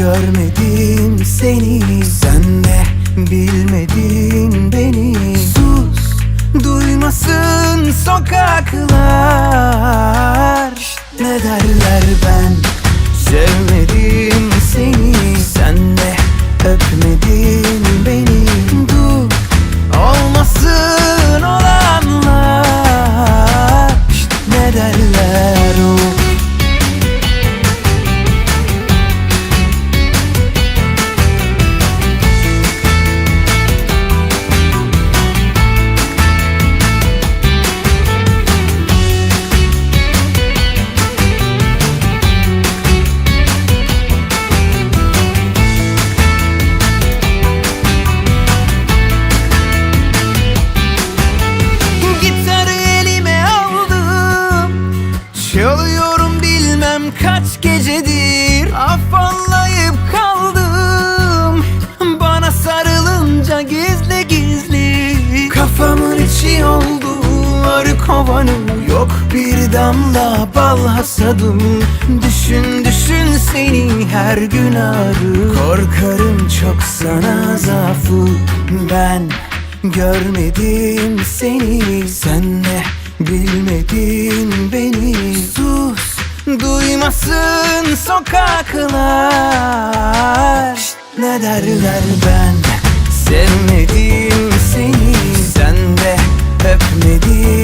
görmedim seni. Sen de bilmedin beni. Sus duymasın sokaklar. Ne derler ben? Sevmedim seni. Sen de öpmedin beni. Dur olmasın olanlar. Ne derler o Çalıyorum bilmem kaç gecedir. Afallayıp kaldım. Bana sarılınca gizli gizli. Kafamın içi oldu arı kovanı Yok. Bir damla bal hasadım. Düşün düşün seni her gün arı. Korkarım çok sana zaafı. Ben görmedim seni. Sen de bilmedin beni Dolaşmasın sokaklar. Şşt, Ne derler ben? Sevmedim seni. Sen de öpmedin.